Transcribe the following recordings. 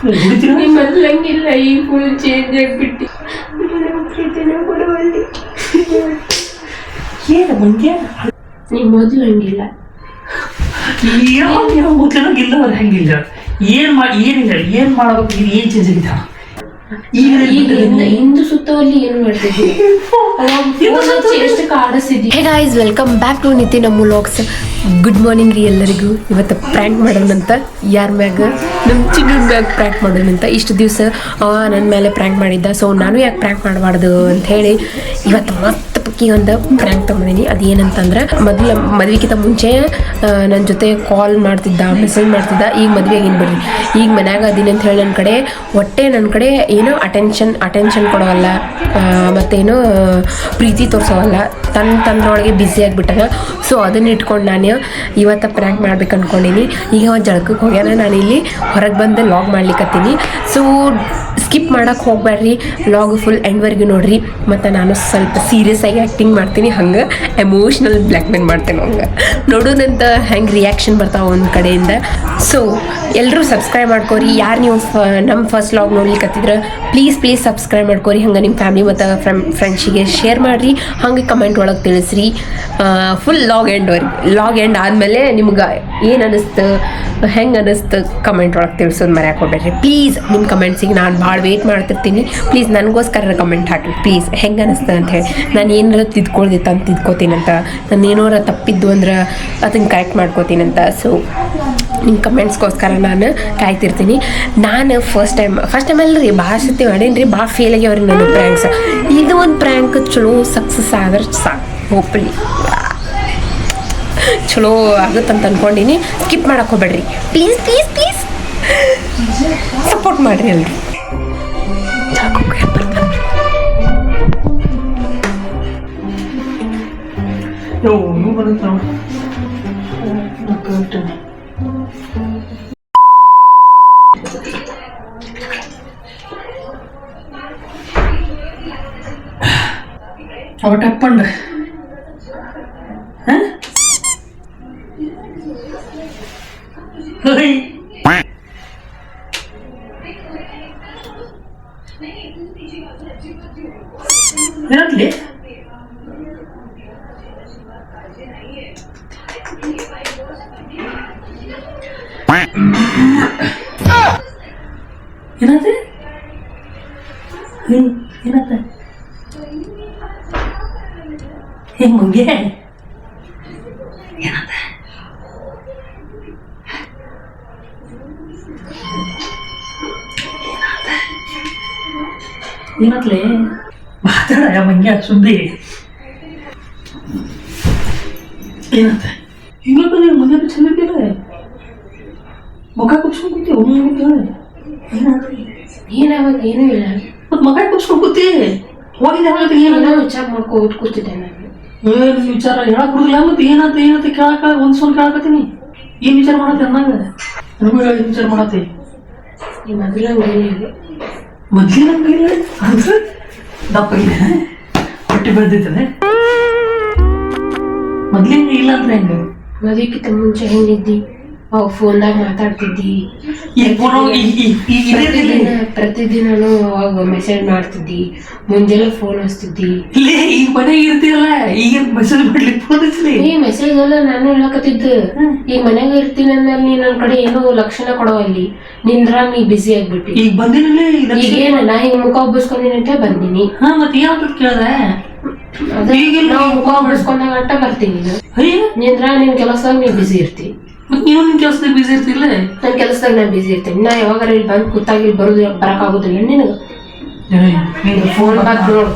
ಹುಡುತಿನ ಈ ಮೊದ್ಲು ಹಂಗಿಲ್ಲ ಫುಲ್ ಚೇಂಜ್ ಆಗ್ಬಿಟ್ಟು. ಏನು ಮಂಡ್ಯ? ನಿಮ್ಮ ಮೊದ್ಲು ಹಂಗಿಲ್ಲ. ಏನೋ ಮೊದಲಿನಾಗಿಲ್ಲ ಅವ್ರು ಹಂಗಿಲ್ಲ. ಏನ್ ಮಾಡಿ ಏನಿಲ್ಲ ಏನ್ ಮಾಡಬೇಕು? ಏನ್ ಚೇಂಜ್ ಆಗಿದ ಏನು ಮಾಡ್ತಿದ್ವಿ hey guys welcome back to Nitin ನಮ್ಮ ವ್ಲಾಗ್ಸ್ ಗುಡ್ ಮಾರ್ನಿಂಗ್ ರೀ ಎಲ್ಲರಿಗೂ. ಇವತ್ತು ಪ್ರ್ಯಾಂಕ್ ಮಾಡೋಣಂತ ಯಾರ ಮ್ಯಾಗ? ನಮ್ಮ ಚಿನ್ನ ಮ್ಯಾಗ ಪ್ರ್ಯಾಂಕ್ ಮಾಡೋಣಂತ ಇಷ್ಟು ದಿವಸ ಅವ ನನ್ನ ಮೇಲೆ ಪ್ರ್ಯಾಂಕ್ ಮಾಡಿದ್ದ. ಸೊ ನಾನು ಯಾಕೆ ಪ್ರ್ಯಾಂಕ್ ಮಾಡಬಾರ್ದು ಅಂತ ಹೇಳಿ ಇವತ್ತು ಮಸ್ತ್ ಪಕ್ಕಿ ಒಂದು ಪ್ರ್ಯಾಂಕ್ ತೊಗೊಂಡಿನಿ ಅದೇನಂತಂದ್ರೆ, ಮೊದಲು ಮದ್ವೆಗಿಂತ ಮುಂಚೆ ನನ್ನ ಜೊತೆ ಕಾಲ್ ಮಾಡ್ತಿದ್ದ ಮೆಸೇಜ್ ಮಾಡ್ತಿದ್ದ, ಈಗ ಮದುವೆ ಆಗಿನ ಬಿಡ್ರಿ? ಈಗ ಮನ್ಯಾಗ ಅದೀನಿ ಅಂತ ಹೇಳಿ ನನ್ನ ಕಡೆ ಹೊಟ್ಟೆ ನನ್ನ ಕಡೆ ಏನೋ ಅಟೆನ್ಷನ್ ಅಟೆನ್ಷನ್ ಕೊಡೋವಲ್ಲ ಮತ್ತೇನು, ಪ್ರೀತಿ ತೋರಿಸೋವಲ್ಲ ತನ್ನ ತಂದ್ರೊಳಗೆ ಬ್ಯುಸಿ ಆಗಿಬಿಟ್ಟಾಗ. ಸೊ ಅದನ್ನ ಇಟ್ಕೊಂಡು ನಾನು ಇವತ್ತು ಪ್ರ್ಯಾಂಕ್ ಮಾಡ್ಬೇಕು ಅಂದ್ಕೊಂಡೀನಿ ಈಗ ಒಂದು ಜಳಕಕ್ಕೆ ಹೋಗ್ಯಾನ. ಇಲ್ಲಿ ಹೊರಗೆ ಬಂದು ಲಾಗ್ ಮಾಡ್ಲಿಕ್ಕತ್ತೀನಿ ಸೊ ಸ್ಕಿಪ್ ಮಾಡೋಕ್ಕೆ ಹೋಗ್ಬೇಡ್ರಿ ಲಾಗ್ ಫುಲ್ ಎಂಡ್ವರೆಗೂ ನೋಡ್ರಿ. ಮತ್ತು ನಾನು ಸ್ವಲ್ಪ ಸೀರಿಯಸ್ ಆಗಿ ಆ್ಯಕ್ಟಿಂಗ್ ಮಾಡ್ತೀನಿ, ಹಂಗೆ ಎಮೋಷ್ನಲ್ ಬ್ಲ್ಯಾಕ್ ಮೇಲ್ ಮಾಡ್ತೇನೆ ಹಂಗೆ. ನೋಡೋದಂತ ಹೆಂಗೆ ರಿಯಾಕ್ಷನ್ ಬರ್ತಾವೆ ಒಂದು ಕಡೆಯಿಂದ. ಸೊ ಎಲ್ಲರೂ ಸಬ್ಸ್ಕ್ರೈಬ್ ಮಾಡ್ಕೋರಿ. ಯಾರು ನೀವು ಫ ನಮ್ಮ ಫಸ್ಟ್ ಲಾಗ್ ನೋಡ್ಲಿಕ್ಕತ್ತಿದ್ರೆ ಪ್ಲೀಸ್ ಪ್ಲೀಸ್ ಸಬ್ಸ್ಕ್ರೈಬ್ ಮಾಡ್ಕೋರಿ. ಹಂಗೆ ನಿಮ್ಮ ಫ್ಯಾಮಿಲಿ ಮತ್ತು ಫ್ರೆಂಡ್ ಫ್ರೆಂಡ್ಸಿಗೆ ಶೇರ್ ಮಾಡಿರಿ. ಹಂಗೆ ಕಮೆಂಟ್ ಒಳಗೆ ತಿಳಿಸ್ರಿ. Full log end log end ಆದಮೇಲೆ ನಿಮ್ಗೆ ಏನು ಅನ್ನಿಸ್ತು ಹೆಂಗೆ ಅನ್ನಿಸ್ತು ಕಮೆಂಟ್ ಒಳಗೆ ತಿಳಿಸೋದು ಮರ್ಯಾಕೆ ಹೋಗ್ಬೇಡ್ರಿ ಪ್ಲೀಸ್ ನಿಮ್ಮ ಕಮೆಂಟ್ಸಿಗೆ ನಾನು ಭಾಳ ವೇಟ್ ಮಾಡ್ತಿರ್ತೀನಿ. ಪ್ಲೀಸ್ ನನಗೋಸ್ಕರ ಕಮೆಂಟ್ ಹಾಕಿ ಪ್ಲೀಸ್ ಹೆಂಗೆ ಅನ್ನಿಸ್ತದೆ ಅಂತ ಹೇಳಿ. ನಾನು ಏನಾರ ತಿದ್ಕೊಳ್ದಿತ್ತು ಅಂತ ತಿದ್ಕೋತೀನಂತ ನಾನು ಏನೋರ ತಪ್ಪಿದ್ದು ಅಂದ್ರೆ ಅದನ್ನು ಕರೆಕ್ಟ್ ಮಾಡ್ಕೋತೀನಂತ ಸೊ ನಿಮ್ಮ ಕಮೆಂಟ್ಸ್ಗೋಸ್ಕರ ನಾನು ಕಾಯ್ತಿರ್ತೀನಿ. ನಾನು ಫಸ್ಟ್ ಟೈಮ್ ಫಸ್ಟ್ ಟೈಮ್ ಅಲ್ಲ ರೀ ಭಾಳ ಸತಿ ಮಾಡೇನಿ ರೀ ಭಾಳ ಫೇಲ್ ಆಗ್ಯಾವ್ರಿ ನನ್ನ ಪ್ರ್ಯಾಂಕ್ಸ್ ಇದು ಒಂದು ಪ್ರ್ಯಾಂಕ್ ಚಲೋ ಸಕ್ಸಸ್ ಆದ್ರೆ ಸಾಕು. ಹೋಪ್ಲಿ ಚಲೋ ಆಗುತ್ತಂತ ಅನ್ಕೊಂಡಿನಿ. ಸ್ಕಿಪ್ ಮಾಡಕ್ಕೆ ಹೋಗ್ಬೇಡ್ರಿ. ಪ್ಲೀಸ್ ಪ್ಲೀಸ್ ಪ್ಲೀಸ್ ಸಪೋರ್ಟ್ ಮಾಡಿರಿ ಎಲ್ರು. ಯೋ ಏನಾದ್ರೆ ಹೇ ಏನಾತ ಹೇ ಮುಂಗೆ ಏನತ್ತ? ಏನತ್ತ? ಏನತ್ಲೇ? ಮಾತಾಡ ಮಂಗ್ಯ ಸುದ್ದಿ. ಏನಾತ ಇನ್ನೊಬ್ಬ ನೀನು ಮುಂದೆ ಚಂದಿದ್ದಿಲ್ಲ ಮುಖ ಕುಪ್ಸ್ಕೊಂಡು ಕೂತಿ ಒಮ್ಮೆ ಏನೂ ಇಲ್ಲ ಮಗ ಕುಪ್ಸ್ಕೊಂಡು ಕೂತಿ ಹೋಗಿದ್ದೆ ಹೇಳತ್ತೀನಿ ಏನೋ ವಿಚಾರ ಮಾಡ್ಕೋತ ಕೂತಿದ್ದೆ ನಾನು ಏನು ವಿಚಾರ ಹೇಳಕ್ ಬರುದಿಲ್ಲ ಮತ್ತೆ ಏನಂತ ಏನಂತ ಕೇಳಕ ಒಂದ್ ಸಲ ಕೇಳಕತ್ತೀನಿ ಏನ್ ವಿಚಾರ ಮಾಡತ್ತೆ ಅನ್ನಂಗ ನನಗೂ ಹೇಳಿ ವಿಚಾರ ಮಾಡತ್ತೆ ಈ ಮೊದಲು ಹಂಗೇನಿಲ್ಲ ಮೊದ್ಲಿನ ಅಂದ್ರೆ ದಪ್ಪ ಇದೆ ಹೊಟ್ಟೆ ಬೆಳೆದೈತದೆ ಮೊದ್ಲಿನ ಇಲ್ಲ ಅಂದ್ರೆ ಹೆಂಗ? ಮದುವೆಗಿಂತ ಮುಂಚೆ ಹೆಂಗಿದ್ದಿ? ಅವ್ ಫೋನ್ದಾಗ ಮಾತಾಡ್ತಿದ್ದಿ. ಈಗ ಫೋನ್ ಪ್ರತಿದಿನ ಪ್ರತಿದಿನನು ಅವಾಗ ಮೆಸೇಜ್ ಮಾಡ್ತಿದ್ದಿ. ಮುಂಜಾನೆ ಫೋನ್ ಹಚ್ತಿದ್ದಿ. ಇಲ್ಲೇ ಈಗ ಮನೆಗೆ ಇರ್ತೀರಲ್ಲ ಈಗ ಮೆಸೇಜ್ ಮಾಡ್ಲಿಕ್ಕೆ ಫೋನ್ ಈ ಮೆಸೇಜ್ ಎಲ್ಲ ನಾನು ಹೇಳಕತ್ತಿದ್ದು. ಈಗ ಮನೆಗೆ ಇರ್ತೀನಿ ಅಂದ್ರೆ ನೀ ನನ್ ಕಡೆ ಏನೋ ಲಕ್ಷಣ ಕೊಡವಲ್ಲಿ ನಿಂದ್ರ ನೀ ಬಿಸಿ ಆಗ್ಬಿಟ್ಟಿ. ಈಗ ಬಂದಿನಲ್ಲಿ ಈಗ ಏನ ನಾ ಹಿಂಗ್ ಮುಖ ಉಬ್ಬಿಸ್ಕೊಂಡಿನಂತೆ ಬಂದಿನಿ. ಹಾ ಮತ್ತೆ ಯಾವ್ದು ಕೇಳ್ದೆ? ಈಗಿಲ್ಲ ನಾವು ಮುಖ ಉಬ್ಬಿಸ್ಕೊಂಡಾಗ ಅಟ್ಟ ಬರ್ತೀನಿ ನಾನು ಅಯ್ಯ. ನಿಂದ್ರಾಗ ನಿನ್ ಕೆಲಸದಾಗ ನೀ ಬಿಸಿ ಇರ್ತಿ. ಮತ್ತೆ ನೀವು ನಿಮ್ ಕೆಲಸದಾಗ ಬಿಸಿ ಇರ್ತಿಲ್ಲ ನನ್ ಕೆಲಸದಾಗ ನಾ ಬಿಸಿ ಇರ್ತೀನಿ. ನಾ ಯಾವಾಗಾರ ಇಲ್ಲಿ ಬಂದು ಕೂತಾಗ ಇಲ್ಲಿ ಬರೋದು ಬರಕ್ ಆಗುದಿಲ್ಲ ನಿನಗ. ಫೋನ್ ಬಾತ್ ನೋಡು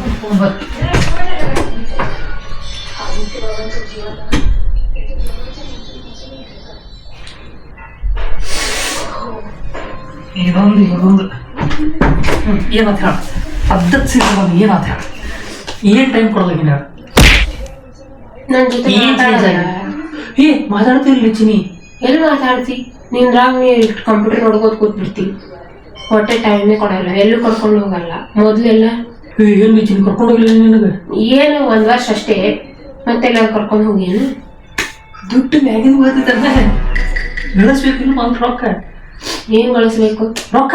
ಇದೊಂದು ಇದೊಂದು ಹ್ಮ್, ಏನಂತ ಹೇಳ? ಪದ್ಧತಿ ಸಿಗ ಬಂದು ಏನಂತ ಹೇಳ? ಏನ್ ಟೈಮ್ ಕೊಡೋದಿಲ್ಲ ನನ್ ಜೊತೆ ಏನ್ ಏ ಮಾತಾಡ್ತಿರ್ಲಿ ಚಿನಿ ಎಲ್ಲಿ ಮಾತಾಡ್ತಿ? ನೀನ್ ನೀ ಕಂಪ್ಯೂಟರ್ ನೋಡ್ಕೋತ ಕೂತ್ಬಿಡ್ತಿ. ಹೊಟ್ಟೆ ಟೈಮೇ ಕೊಡಲ್ಲ ಎಲ್ಲೂ ಕರ್ಕೊಂಡು ಹೋಗಲ್ಲ. ಮೊದ್ಲೆಲ್ಲ ಏ ಏನ್ ಚಿನಿ ಕರ್ಕೊಂಡು ಹೋಗ್ಲಿಲ್ಲ ನಿನಗೆ? ಏನು ಒಂದ್ ವರ್ಷ ಅಷ್ಟೇ. ಮತ್ತೆಲ್ಲ ಕರ್ಕೊಂಡು ಹೋಗೇನು ದುಡ್ಡು ಮ್ಯಾಗಿನ ಬರ್ತೈತಲ್ಲ ಗಳಿಸ್ಬೇಕಿಲ್ಲ ಬಂದ್ ರೊಕ್ಕ. ಏನ್ ಗಳಿಸ್ಬೇಕು? ರೊಕ್ಕ?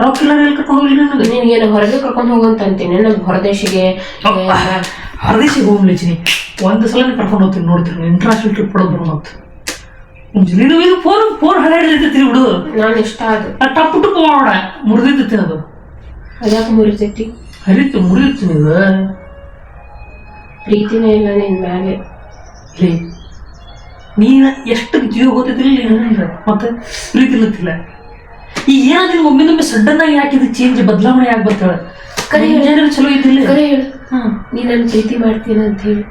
ರೊಕ್ಕ ಇಲ್ಲ ಎಲ್ಲಿ ಕರ್ಕೊಂಡು ಹೋಗ್ಲಿ ನನಗೆ ಹೊರಗೆ ಕರ್ಕೊಂಡು ಹೋಗಂತ ಅಂತೀನಿ ನಮ್ಮ ಹೊರದೇಶಿಗೆ ಹೊರದೇಶಿಗೆ ಹೋಗ್ಲಿ ಚಿನಿ ಒಂದು ಸಲ ಕರ್ಕೊಂಡು ಹೋಗ್ತೀನಿ ನೋಡ್ತೀನಿ ಇಂಟರ್ನ್ಯಾಷನಲ್ ಟ್ರಿಪ್ ಕೊಡೋದು ಬರೋ ಮತ್ತೆ ಫೋನ್ ಫೋನ್ ಹರಡಿರ್ತೈತಿ ಬಿಡು ನಾನು ಇಷ್ಟ ಅದು ಟಪ್ ಟುಪ್ ಮಾಡೋಣ ಅದು ಅದ್ಯಾಕೆ ಮುರಿತೈತಿ ಹರಿತು ಮುರಿತು ನೀವು ಪ್ರೀತಿನೇ ಇಲ್ಲ ನಿನ್ ಮ್ಯಾಲೆ ನೀನ ಎಷ್ಟು ಜೀವ ಏನಂದ್ರೆ ಮತ್ತೆ ಪ್ರೀತಿ ಇಲ್ಲತ್ತಿಲ್ಲ ಈಗ ಏನಾದ್ರೆ ಒಮ್ಮೆದೊಮ್ಮೆ ಸಡನ್ ಆಗಿ ಯಾಕಿದು ಚೇಂಜ್ ಬದಲಾವಣೆ ಯಾಕೆ ಬರ್ತಾಳೆ ಕರೆ ಹೇಳು. ಇಂಜಿನಿಯರ್ ಚಲೋ ಇದ್ದಿಲ್ಲ? ಕರೆ ಹೇಳು. ಹ್ಮ್ ನೀ ನನ್ನ ಪ್ರೀತಿ ಮಾಡ್ತೀನಿ ಅಂತ ಹೇಳಿ.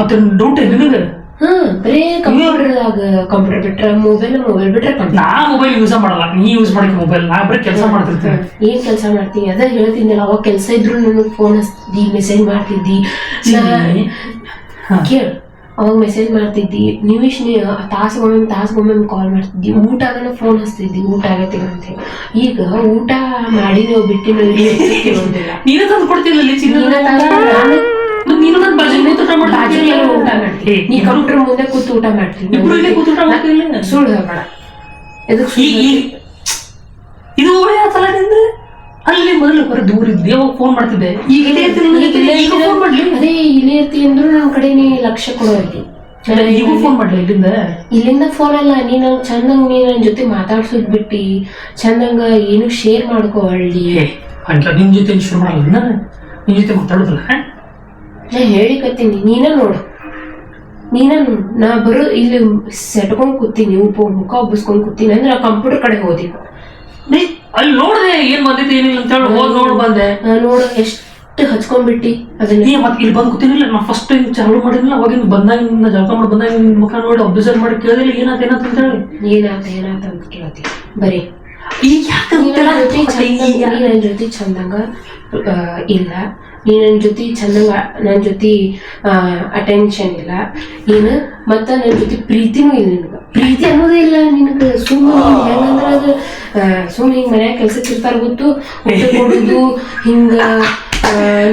ಅದ್ರ ಡೌಟ್ ನಿನಗೆ ಹಾ ಬರೇ ಕಂಪ್ಯೂಟರ್ದಾಗ ಕಂಪ್ಯೂಟರ್ ಬಿಟ್ರೆ ಮೊಬೈಲ್ ಮೊಬೈಲ್ ಬಿಟ್ರೆ ನಾ ಮೊಬೈಲ್ ಯೂಸ್ ಮಾಡಲ್ಲ. ನೀ ಯೂಸ್ ಮಾಡಕ್ಕೆ ಮೊಬೈಲ್ ನಾ ಬರೀ ಕೆಲಸ ಮಾಡ್ತಿರ್ತೀನಿ. ಏನ್ ಕೆಲಸ ಮಾಡ್ತೀನಿ? ಅದ ಹೇಳ್ತಿದ್ನಲ್ಲ ಅವಾಗ ಕೆಲಸ ಇದ್ರು ನನಗೆ ಫೋನ್ ಹಚ್ತಿದ್ದಿ ಮೆಸೇಜ್ ಮಾಡ್ತಿದ್ದಿ. ಕೇಳು. ಅವಾಗ ಮೆಸೇಜ್ ಮಾಡ್ತಿದ್ದಿ ನಿಮಿಷ ನೀ ತಾಸ್ಗೊಮ್ಮೆ ತಾಸ್ಗೊಮ್ಮೆ ಕಾಲ್ ಮಾಡ್ತಿದ್ದಿ ಊಟ ಆಗನ ಫೋನ್ ಹಚ್ತಿದ್ದಿ ಊಟ ಆಗತ್ತಿಲ್ಲ ಅಂತ ಹೇಳಿ. ಈಗ ಊಟ ಮಾಡಿ ನಾವು ಬಿಟ್ಟು ನಾವು ನೀನೇ ತಂದು ಕೊಡ್ತಿಲ್ಲ ಚಿನ್ನ ನಾನು- ಮತ್ತೆ ನೀನು ನನ್ನ ಬಾಜು ಕೂತು ಊಟ ಮಾಡ್ತೀನಿ ನೀ ಕಂಪ್ಯೂಟರ್ ಮುಂದೆ ಕೂತು ಊಟ ಮಾಡ್ತೀನಿ ಇಬ್ರು ಇಲ್ಲೇ ಕೂತು ಊಟ ಮಾಡ್ತಿಲ್ಲ ಸುಳ್ಳು ಹೇಳ್ಬೇಡ. ಇದು ಇದು ಒಳ್ಳೆ ಆತಲ್ಲ ನಿಂದು ಅಲ್ಲಿ ಮೊದಲು ಬರೋ ದೂರ ಇದ್ದೆ. ಅವಾಗ ಫೋನ್ ಮಾಡ್ತಿದ್ದೆ? ಈಗ ಇಲ್ಲೇ ಇರ್ತೀನಿ ಈಗ ಫೋನ್ ಮಾಡ್ಲಿ? ಅದೇ ಇಲ್ಲೇ ಇರ್ತಿ ಅಂದ್ರೂ ನನ್ನ ಕಡೆ ನೀ ಲಕ್ಷ್ಯ ಕೊಡೋಲ್ಲಿ ಈಗೂ ಫೋನ್ ಮಾಡ್ಲಿ ಇಲ್ಲಿಂದ? ಇಲ್ಲಿಂದ ಫೋನ್ ಅಲ್ಲ ನೀನು ಚಂದಂಗ ನೀ ನನ್ನ ಜೊತೆ ಮಾತಾಡ್ಸೋದ್ ಬಿಟ್ಟಿ ಚಂದಂಗ ಏನು ಶೇರ್ ಮಾಡ್ಕೋ ಹಳ್ಳಿ. ಅಂತ ನಿನ್ ಜೊತೆ ಶುರು ಮಾಡಲ್ಲ ನಾನು ಜೊತೆ ಮಾತಾಡುದಿಲ್ಲ? ನಾ ಹೇಳಿಕತ್ತೀನಿ ನೀನ ನೋಡು. ನೀನ ನಾ ಬರೋ ಇಲ್ಲಿ ಸೆಟ್ಕೊಂಡ್ ಕೂತೀನಿ ಉಪ ಮುಖ ಉಬ್ಬಿಸ್ಕೊಂಡ್ ಕೂತೀನಿ ಅಂದ್ರೆ ಕಂಪ್ಯೂಟರ್ ಕಡೆ ಹೋದಿ. ಅಲ್ಲಿ ನೋಡ್ದೆ ಏನ್ ಬಂದಿತ್ತು ಏನಿಲ್ಲ ಅಂತ ಹೇಳಿ ಹೋದ್ ನೋಡ್ ಬಂದೆ. ನೋಡು ಎಷ್ಟು ಹಚ್ಕೊಂಡ್ಬಿಟ್ಟಿ ಅದನ್ನ. ನೀ ಮತ್ತೆ ಇಲ್ಲಿ ಬಂದು ಕೂತಿನಿಲ್ಲ ನಾ ಫಸ್ಟ್ ಹಿಂಗ್ ಚಾಲು ಮಾಡಿದ್ನಲ್ಲ ಅವಾಗಿಂದ ಬಂದಾಗ ನಿನ್ನ ಜಳಕ ಮಾಡಿ ಬಂದಾಗ ನಿನ್ನ ಮುಖ ನೋಡಿ ಅಬ್ಸರ್ವ್ ಮಾಡಿ ಕೇಳಿದಿಲ್ಲ ಏನಾತ ಏನಾತ ಅಂತ ಹೇಳಿ. ಏನಾತ ಏನಾತ ಅಂತ ಕೇಳ್ತಿ. ಬರೀ. ಈಗ ಯಾಕೆ ನೀ ಗೊತ್ತಿಲ್ಲ? ನನ್ ಜೊತೆ ಚಂದಂಗ ಇಲ್ಲ. ನೀ ನನ್ನ ಜೊತೆ ಚಂದಂಗ ನನ್ ಜೊತೆ ಅಟೆನ್ಷನ್ ಇಲ್ಲ. ನೀನು ಮತ್ತ ನನ್ ಜೊತೆ ಪ್ರೀತಿನೂ ಇಲ್ಲ ನಿನ್ಗ. ಪ್ರೀತಿ ಅನ್ನೋದೇ ಇಲ್ಲ ನಿನಗ. ಸುಮ್ಮನೆ ಹೆಂಗಂದ್ರೆ ಅದು ಸುಮ್ಮನೆ ಹಿಂಗ್ ಮನ್ಯಾಗ ಕೆಲ್ಸಕ್ಕೆ ಇರ್ತಾರ ಗೊತ್ತು. ಊಟ ಕೊಡುದು ಹಿಂಗ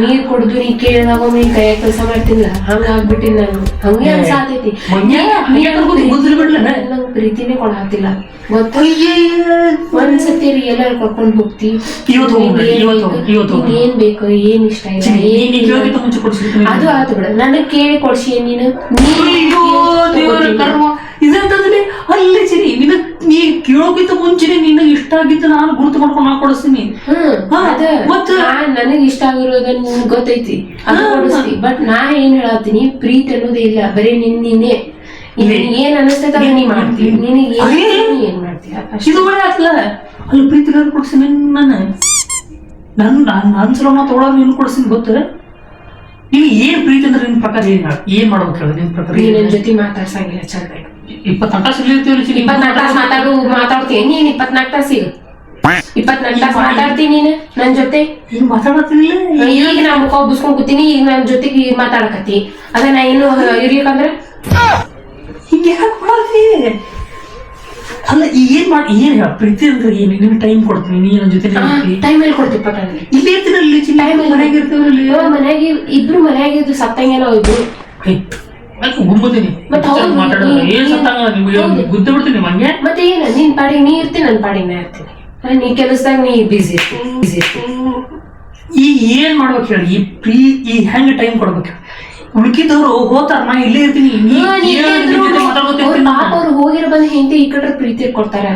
ನೀರ್ ಕೊಡುದು ನೀ ಕೇಳಿದಾಗ ಒಮ್ಮೆ ಕೈಯಾಗ ಕೆಲಸ ಮಾಡ್ತಿಲ್ಲ ಹಂಗ ಆಗ್ಬಿಟ್ಟಿನಿ ನಾನು. ಹಂಗೆ ಅನ್ಸಾತೈತಿ? ನಂಗೆ ಪ್ರೀತಿನೇ ಕೊಡಾತಿಲ್ಲ. ಗೊತ್ತ? ಒಂದ್ಸತಿ ರೀ ಎಲ್ಲಾರು ಕರ್ಕೊಂಡ್ ಹೋಗ್ತಿ. ಏನ್ ಬೇಕು? ಏನ್ ಇಷ್ಟ ಅದು ಆತು ಬಿಡ. ನನಗ್ ಕೇಳಿ ಕೊಡ್ಸಿ ನೀನು? ಅಲ್ಲಿ ಚಿರಿ ನಿನ್ನ ನೀ ಕೇಳೋಕಿಂತ ಮುಂಚೆನೆ ನಿನ್ನ ಇಷ್ಟ ಆಗಿದ್ದು ನಾನು ಗುರುತು ಮಾಡ್ಕೊಂಡು ನಾ ಕೊಡಿಸ್ತೀನಿ. ಮತ್ತ? ನನಗ್ ಇಷ್ಟ ಆಗಿರೋದ ನಿನ್ ಗೊತ್ತೈತಿ. ಅದು. ಕೊಡಿಸ್ತಿ. ಬಟ್ ನಾ ಏನ್ ಹೇಳತ್ತೀನಿ ಪ್ರೀತಿ ಅನ್ನೋದೇ ಇಲ್ಲ. ಬರೀ ನಿನ್ ನಿನ್ನೆ ಏನ್ ಅನಿಸ್ತೈತ ನೀ ಮಾಡ್ತೀನಿ ನಿನಗೆ ಏನ್ ಮಾಡ್ತೀಯ ಇದು ಆಗ್ತದ ಅಲ್ಲಿ ಪ್ರೀತಿ ಕೊಡ್ತೀನಿ ನಾನು. ನನ್ ನನ್ನ ನನ್ನ ಸಲ ನಾ ನೀನು ಕೊಡಿಸ್ತೀನಿ ಗೊತ್ತ? ನೀನು ಏನ್ ಪ್ರೀತಿ ಅಂದ್ರೆ ನಿನ್ ಪ್ರಕಾರ ಏನ್? ಏನ್ ಮಾಡ್ಬೇಕು ಹೇಳು ನಿನ್ ಪ್ರಕಾರ ನೀ ನನ್ ಜೊತೆ ಮಾತಾಡ್ಸಂಗಿಲ್ಲ ಚಂದ ಇಪ್ಪತ್ತು ತಾಸು ಚಿನ್ನಿ ಇಪ್ಪತ್ನಾಲ್ಕು ತಾಸು ಮಾತಾಡು ಮಾತಾಡ್ತೀನಿ ನೀನ್? ಇಪ್ಪತ್ನಾಲ್ಕು ತಾಸು ಈಗ. ಇಪ್ಪತ್ನಾಲ್ಕು ತಾಸು ಮಾತಾಡ್ತೀನಿ ನೀನು? ನನ್ ಜೊತೆ? ಈಗ ನಾ ಮುಖ ಉಬ್ಬಿಸ್ಕೊಂಡ್ ಕೂತೀನಿ ಈಗ ನನ್ ಜೊತೆಗೆ ಮಾತಾಡಕತ್ತಿ. ಅದ ನಾ ಏನು ಇರ್ಲಿಕ್ಕಂದ್ರ? ಹಿಂಗೆ ಯಾಕೆ ಮಾಡತ್ತಿ ಅಲ್ಲ ಈಗ ಏನ್ ಮಾಡಿ ಏನ್ ಹೇಳ? ಪ್ರೀತಿ ಅಂದ್ರೆ ಏನು? ನಿನ್ ಟೈಮ್ ಕೊಡ್ತೀನಿ ನೀ ನನ್ನ ಜೊತೆ. ಟೈಮ್ ಎಲ್ಲಿ ಕೊಡ್ತಿಪ್ಪ ಪಟ್ಟಣ ಇಲ್ಲಿ ಇರ್ತೀನಲ್ಲಿ ಟೈಮ್ ಮನೆಯಾಗ ಇರ್ತೀವಲ್ಲಿ ಮನ್ಯಾಗ ಇಬ್ರು ಮನ್ಯಾಗ ಇದ್ದು ಸತ್ತಂಗೇನೋ ಇಬ್ರು. ಗುಂಬುತ್ತೀನಿ ಮತ್ತ್ ಹೌದು, ಮಾತಾಡೋದು. ನೀ- ಏನ್ ನೀ- ಸತ್ತಂಗ ನಿಮ್ಗೆ? ಹೌದು. ಗುದ್ದ ಬಿಡ್ತೀನಿ ಮಂಗೆ ಮತ್ತೆ ಏನ? ನಿನ್ ಪಾಡಿಗೆ ನೀ ಇರ್ತಿ ನನ್ ಪಾಡಿಗೆ ನಾ ಇರ್ತೀನಿ. ಅಲ್ಲ, ನೀ ಕೆಲಸದಾಗ ನೀ ಬಿಸಿ ಬಿಸಿ ಈ ಏನ್ ಮಾಡ್ಬೇಕು ಹೇಳಿ? ಈ ಪ್ರೀ ಈ ಹೆಂಗ್ ಟೈಮ್ ಕೊಡ್ಬೇಕು? ಉಳ್ಕಿದವ್ರು ಹೋತಾರ ನಾ ಇಲ್ಲೇ ಇರ್ತೀನಿ. ನೀ ನಿನ್ ಜೊತೆ ಅವ್ರ್ ಪಾಪ ಹೋಗಿರೋ ಬಂದ್ ಹೆಂಡತಿ ಈ ಕಡೆ ಪ್ರೀತಿ ಕೊಡ್ತಾರ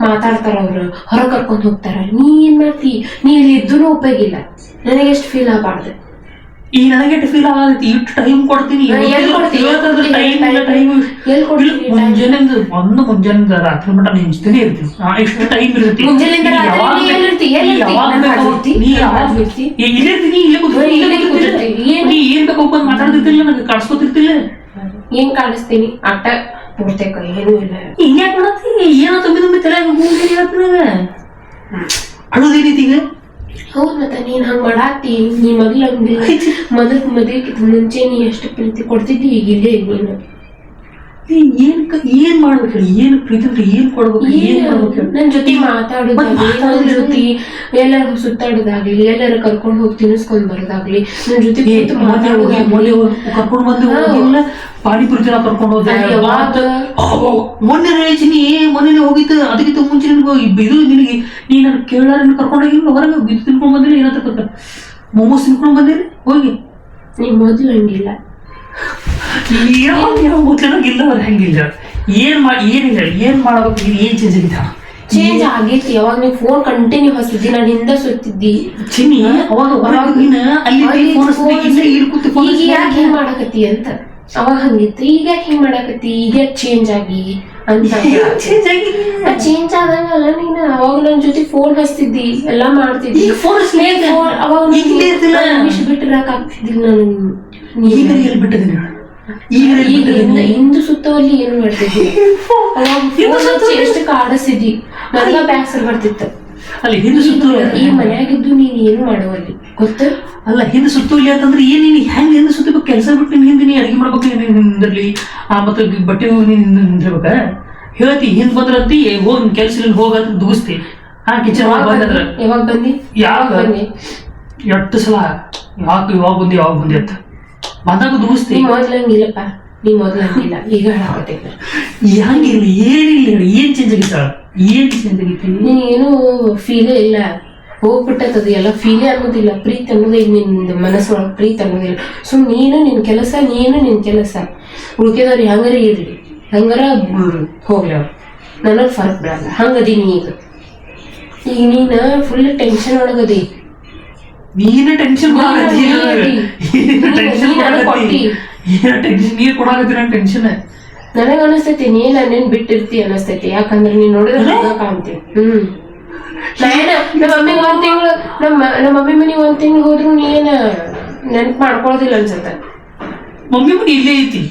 ಮಾತಾಡ್ತಾರ ಅವ್ರು. ಹೊರ ಕರ್ಕೊಂಡ್ ಹೋಗ್ತಾರ. ನೀ ಏನ್ ಮಾಡ್ತಿ? ನೀ ಇಲ್ಲಿ ಇದ್ದೂನು ಉಪಯೋಗ ಇಲ್ಲ. ನನಗೆ ಎಷ್ಟು ಫೀಲ್ ಆಗಬಾರ್ದು. ಈಗ ನನಗೆ ಫೀಲ್ ಆಗತೈತಿ ಇಷ್ಟು ಟೈಮ್ ಕೊಡ್ತೀನಿ ಮುಂಜಾನೆ ಒಂದು ಮುಂಜಾನೆ ರಾತ್ರಿ ಮಟ್ಟ ನಿನ್ ಜೊತೆನೇ ಇರ್ತೀನಿ. ಆ, ಎಷ್ಟು ಟೈಮ್ ಇರುತ್ತೆ. ಇರ್ತೀನಿ ಇಲ್ಲೇ ಕೂತಿರ್ತೀನಿ. ಏನ್? ಬೇಕು ಮಾತಾಡ್ತಿರ್ತಿಲ್ಲ ನನಗೆ ಕಾಣಿಸ್ಕೊತಿರ್ತಿಲ್ಲ. ಏನ್ ಕಾಣಿಸ್ತೀನಿ? ಆಟ ಪೂರ್ತೇಕ ಏನೂ ಇಲ್ಲ. ಹಿಂಗ್ಯಾಕ್ ಮಾಡತ್ತಿ? ಏನೋ ತುಂಬಿ ತುಂಬಿ ತಲೆ ಹೋಗಿ ಅಳುದೇನೈತಿ ಈಗ? ಹೌದ್ ಮತ್ತ ನೀನ್ ಹಂಗ್ ಮಾಡಾತಿ ನೀ ಮಗ್ಲ ಮೊದಲ್ ಮದ್ವಿಕ್ಕಿಂತ ಮುಂಚೆ ನೀ ಎಷ್ಟು ಪ್ರೀತಿ ಕೊಡ್ತಿದ್ದಿ ಈಗ ಇಲ್ಲೇ ನೀನು ನೀ ಏನ್ ಏನ್ ಮಾಡ್ಬೇಕು ಹೇಳಿ? ಏನ್ ಪ್ರೀತಿ ಏನ್ ಕೊಡ್ಬೇಕು? ಏನ್ ಮಾಡ್ಬೇಕು ನನ್ ಜೊತೆ ಮಾತಾಡೋದಾಗ್ಲಿ ನನ್ ಜೊತೆ ಎಲ್ಲಾರು ಸುತ್ತಾಡೋದಾಗ್ಲಿ ಎಲ್ಲಾರು ಕರ್ಕೊಂಡು ಹೋಗಿ ತಿನ್ನಿಸ್ಕೊಂಡ್ ಬರೋದಾಗ್ಲಿ ನನ್ ಜೊತೆ ಕರ್ಕೊಂಡ್ ಬಂದು. ಹೋಗಿಲ್ಲ? ಪಾನಿಪುರಿ ತಿನ್ನ ಕರ್ಕೊಂಡು ಹೋದೆ. ಮೊನ್ನೆ ಹೇಳ್ತೀನಿ ಮೊನ್ನೆ ಹೋಗಿತ್ತು ಅದಕ್ಕಿಂತ ಮುಂಚೆ ನಿನ್ಗೆ ಬಿದು ನಿನಗೆ ನೀ ಕೇಳಾರ ಕರ್ಕೊಂಡು ಹೋಗಿ ಹೊರಗೆ ಬಿದ್ದು ತಿನ್ಕೊಂಡ್ ಬಂದಿಲ್ಲ? ಏನಂತ ಮೊಮೋಸ್ ತಿನ್ಕೊಂಡ್ ಬಂದಿರಿ ಹೋಗಿ. ನೀ ಮೊದ್ಲು ಹಂಗಿಲ್ಲ. ಯಾವ ಯಾವ ಮೊದಲಿನಾಗಿಲ್ಲ ಅವ್ರು ಹೆಂಗಿಲ್ಲ ಏನ್ ಮಾಡಿ ಏನಿಲ್ಲ ಏನ್ ಮಾಡ್ಬೇಕು ಏನ್ ಚೇಂಜ್ ಆಗಿದ್ದ ಚೇಂಜ್ ಆಗಿತ್ತು ಯಾವಾಗ ನೀವು ಫೋನ್ ಕಂಟಿನ್ಯೂ ಹಸ್ತಿದ್ದಿ ನಾನು ಹಿಂದೆ ಸುತ್ತಿದ್ದಿ. ಚಿನ್ನಿ ಅವಾಗ ನೀನು ಅಲ್ಲಿ ಫೋನ್ ಇಲ್ಲೇ ಇಲ್ಲಿ ಕೂತು ಫೋನ್ ಈಗ ಯಾಕೆ ಹಿಂಗ್ ಮಾಡಕತ್ತಿ ಅಂತ? ಅವಾಗ ಹಂಗಿತ್ತು ಈಗ ಯಾಕೆ ಹಿಂಗ್ ಮಾಡಕತ್ತಿ? ಈಗ ಚೇಂಜ್ ಆಗಿ ಅಂತ ಚೇಂಜ್ ಆಗಿ. ಚೇಂಜ್ ಆದಂಗಲ್ಲ ನೀನು ಅವಾಗ ನನ್ ಜೊತೆ ಫೋನ್ ಹಚ್ತಿದ್ದಿ ಎಲ್ಲಾ ಮಾಡ್ತಿದ್ದಿ. ಫೋನ್ ಸ್ನೇಹಿತ ಅವಾಗ ಇಲ್ಲೇ ಬಿಟ್ಟಿರಕ್ ಆಗ್ತಿದ್ದಿಲ್ಲ ನಾನು? ಈಗ ಎಲ್ಲಿ ಬಿಟ್ಟಿದ್ದೀನಿ? ಈಗ ಹಿಂದು ಸುತ್ತವಲ್ಲಿ ಏನು ಮಾಡ್ತಿದ್ವಿ? ಎಷ್ಟು ಕಾಡಿಸಿದ್ದಿ ನನಗ ಬ್ಯಾಸರ ಬರ್ತಿತ್ತು. ಅಲ್ಲಿ ಹಿಂದ ಸುತ್ತು ಈ ಮನ್ಯಾಗಿದ್ದು ನೀನ್ ಏನು ಮಾಡುವಲ್ಲಿ? ಗೊತ್ತ? ಅಲ್ಲ ಹಿಂದ ಸುತ್ತು ಇಲ್ಲಿ ಅಂತಂದ್ರೆ ಏನ್ ನೀನು ಹೆಂಗ್ ಹಿಂದ ಸುತ್ತಬೇಕು? ಕೆಲಸ ಬಿಟ್ಟು ನಿನ್ ಹಿಂದೆ ನೀ ಅಡಿಗೆ ಮಾಡ್ಬೇಕು ನೀನ್ ನಿಂದಿರ್ಲಿ. ಆ ಮತ್ತೆ ಬಟ್ಟೆ ನೀನ್ ನಿಂದಿರ್ಬೇಕ? ಹೇಳ್ತಿ ಹಿಂದ್ ಬಂದ್ರಂತಿ ಹೋಗ್ ಕೆಲ್ಸ ಇಲ್ಲ ಹೋಗಂತ ದುಗಿಸ್ತಿ. ಹಾ ಕಿಚನ್ ಬಂದ್ರ ಯಾವಾಗ ಬಂದಿ? ಯಾವಾಗ ಬಂದಿ? ಎಷ್ಟು ಸಲ? ಯಾಕೆ ಯಾವಾಗ ಬಂದಿ ಯಾವಾಗ ಬಂದಿ ಅಂತ. ಬಂದಾಗ ದುಗಿಸ್ತಿ ನೀ ಮೊದ್ಲು ಹಂಗಿಲ್ಲಪ್ಪ ನೀ ಮೊದ್ಲು ಹಂಗಿಲ್ಲ ಈಗ ಹೆಂಗಿಲ್ಲ ಏನಿಲ್ಲ ಹೇಳಿ. ಏನ್ ಚೇಂಜ್ ಆಗಿತ್ತ ಏನ್ ಚೇಂಜ್ ಆಗಿತ್ತು? ನೀನು ಫೀಲೇ ಇಲ್ಲ. ಹೋಗ್ಬಿಟ್ಟದ ಎಲ್ಲ ಫೀಲೇ ಅನ್ನೋದಿಲ್ಲ. ಪ್ರೀತಿ ಅನ್ನೋದೇ ಈಗ ನಿನ್ನ ಮನಸ್ಸೊಳಗೆ ಪ್ರೀತಿ ಅನ್ನೋದಿಲ್ಲ ಸೊ ನೀನು ನಿನ್ ಕೆಲಸ ನೀನು ನಿನ್ ಕೆಲಸ. ಉಳ್ಕೆದವ್ರು ಹೆಂಗಾರ ಇರ್ಲಿ. ಹಂಗಾರ ಹೋಗ್ಲಿ ಅವ್ರು. ನನಗೆ ಫರ್ಕ್ ಬಿಡಲ್ಲ ಹಂಗದೀನಿ ಈಗ ಈಗ ನೀನು ಫುಲ್ ಟೆನ್ಷನ್ ಒಳಗದಿ. ನೀನ ಟೆನ್ಷನ್. ಟೆನ್ಷನ್ ನೀರ್ ಕೊಡಾಕತ್ತಿ. ಟೆನ್ಷನ್ ನನಗ ಅನಸ್ತೈತಿ ನೀ ನನ್ನೇನ್ ಬಿಟ್ಟಿರ್ತಿ ಅನಸ್ತೈತಿ. ಯಾಕಂದ್ರೆ ನೀನ್ ನೋಡಿದ್ರೆ ಕಾಣ್ತಿ. ಹ್ಮ್. ನಮ್ಮ ಮಮ್ಮಿಗೆ ಒಂದ್ ತಿಂಗಳು ನಮ್ಮ ನಮ್ಮ ಮಮ್ಮಿ ಮನೆಗೆ ಒಂದ್ ತಿಂಗಳು ಹೋದ್ರು ನೀ ಏನ ನೆನ್ಪ್ ಮಾಡ್ಕೊಳ್ಳೋದಿಲ್ಲ ಅನ್ಸತ್ತ. ಮಮ್ಮಿ ಮನೆ ಇಲ್ಲೇ ಐತಿ.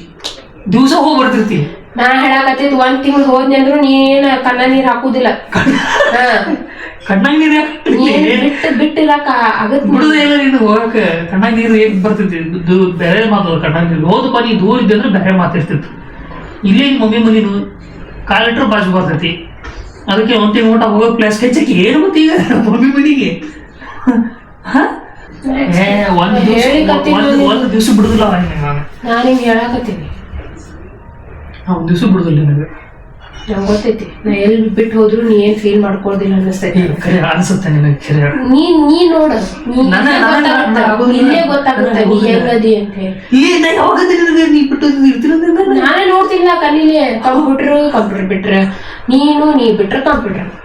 ದಿವಸ ಹೋಗಿ ಬರ್ತಿರ್ತಿ. ನಾ ಹೇಳಾಕತ್ತಿದ್ ಒಂದ್ ತಿಂಗಳು ಹೋದ್ನಿ ಅಂದ್ರು ನೀ ಏನ ಕಣ್ಣ ನೀರ್ ಹಾಕುದಿಲ್ಲ. ಹಾ. ಕಣ್ಣಾಗ ನೀರ್ ಬಿಟ್ಟು ಬಿಟ್ಟಿರಾಕ ಆಗತ್ ಬಿಡುದೇ ಇಲ್ಲ ನೀನು ಹೋಗಕ. ಕಣ್ಣಾಗ ನೀರು ಹೇಗ್ ಬರ್ತೈತಿ ಬೇರೆ ಮಾತು ಕಣ್ಣಾಗ ನೀರು. ಹೋದ ನೀ ದೂರ ಇದ್ದೆ ಅಂದ್ರೆ ಬೇರೆ ಮಾತಿರ್ತಿತ್ತು ಇಲ್ಲೇ ಮಮ್ಮಿ ಮನಿನು ಕಾಲಿಟ್ರೆ ಬಾಜು ಬರ್ತೈತಿ. ಅದಕ್ಕೆ ಒಂದ್ ತಿಂಗ್ ಊಟ ಹೋಗೋ ಪ್ಲೇಸ್ ಹೆಚ್ಚಕ್ಕೆ ಏನು ಮತ್ತೆ ಈಗ? ಮಮ್ಮಿ ಮನಿಗೆ ಒಂದ್ ದಿವ್ಸ ಒಂದ್ ಬಿಡುದಿಲ್ಲ ನಾನು ನಾನ್ ಹಿಂಗ್ ಹೇಳಾಕತ್ತೀನಿ. ದಿವಸ ದಿವ್ಸ ಬಿಡುದಿಲ್ಲ ನಿನಗೆ. ನಂಗ್ ಗೊತ್ತೈತಿ. ನಾ ಎಲ್ಲಿ ಬಿಟ್ಟು ಹೋದ್ರು ನೀ ಏನ್ ಫೀಲ್ ಮಾಡ್ಕೊಳ್ದಿಲ್ಲ ಅನ್ನಿಸ್ತೈತಿ. ಅನ್ಸುತ್ತೆ ನಿನಗೆ ಖರೆ ನೀ ನೀ ನೋಡ. ನೀ ನನ್ನ- ಗೊತ್ತಾಗುತ್ತೆ. ನನ್ನ ಆಗೋದಿಲ್ಲ. ಗೊತ್ತಾಗುತ್ತೆ ನೀ. ಹೆಂಗದಿ ಅಂತ ಹೇಳಿ. ಇಲ್ಲಿ ನಾ ಯಾವಾಗ ನಿನಗೆ ನೀ ಬಿಟ್ಟು ನಾನೇ. ನೋಡ್ತಿಲ್ಲ ಕಲೀಲಿ. ಕಂಪ್ಯೂಟರ್ ಕಂಪ್ಯೂಟರ್ ಬಿಟ್ರೆ. ನೀನು ನೀ ಬಿಟ್ರೆ ಕಂಪ್ಯೂಟರ್